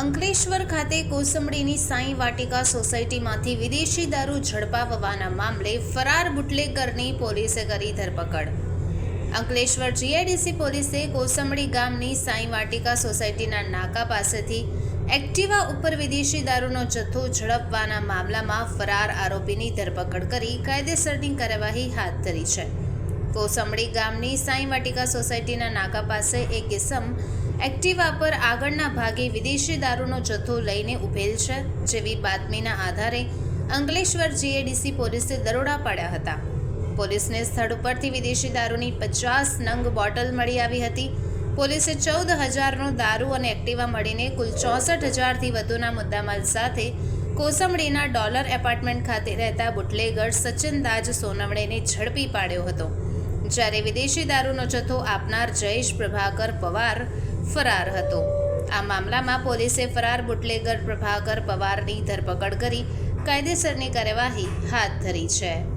અંકલેશ્વર ખાતે કોસંબડીની સાંઈ વાટિકા સોસાયટીમાંથી વિદેશી દારૂ ઝડપાવવાના મામલે ફરાર બુટલેગરની પોલીસે કરી ધરપકડ. અંકલેશ્વર જીઆઈડીસી પોલીસે કોસંબડી ગામની સાંઈ વાટિકા સોસાયટીના નાકા પાસેથી એક્ટિવા ઉપર વિદેશી દારૂનો જથ્થો ઝડપવાના મામલામાં ફરાર આરોપીની ધરપકડ કરી કાયદેસરની કાર્યવાહી હાથ ધરી છે. કોસંબડી ગામની સાંઈ વાટિકા સોસાયટીના નાકા પાસે એક કિસમ એક્ટિવા પર આગળના ભાગે વિદેશી દારૂનો જથ્થો લઈને ઉભેલ છે, જેવી બાતમીના આધારે અંકલેશ્વર જીએડીસી પોલીસે દરોડા પાડ્યા હતા. પોલીસને સ્થળ ઉપરથી વિદેશી દારૂની પચાસ નંગ બોટલ મળી આવી હતી. પોલીસે ચૌદ હજારનો દારૂ અને એક્ટિવા મળીને કુલ ચોસઠ હજારથી વધુના મુદ્દામાલ સાથે કોસંબડીના ડોલર એપાર્ટમેન્ટ ખાતે રહેતા બુટલેગર સચિન દાજ સોનવણેને ઝડપી પાડ્યો હતો. જ્યારે વિદેશી દારૂનો જથ્થો આપનાર જયેશ પ્રભાકર પવાર ફરાર હતો. આ મામલામાં પોલીસે ફરાર બુટલેગર પ્રભાકર પવારની ધરપકડ કરી કાયદેસરની કાર્યવાહી હાથ ધરી છે.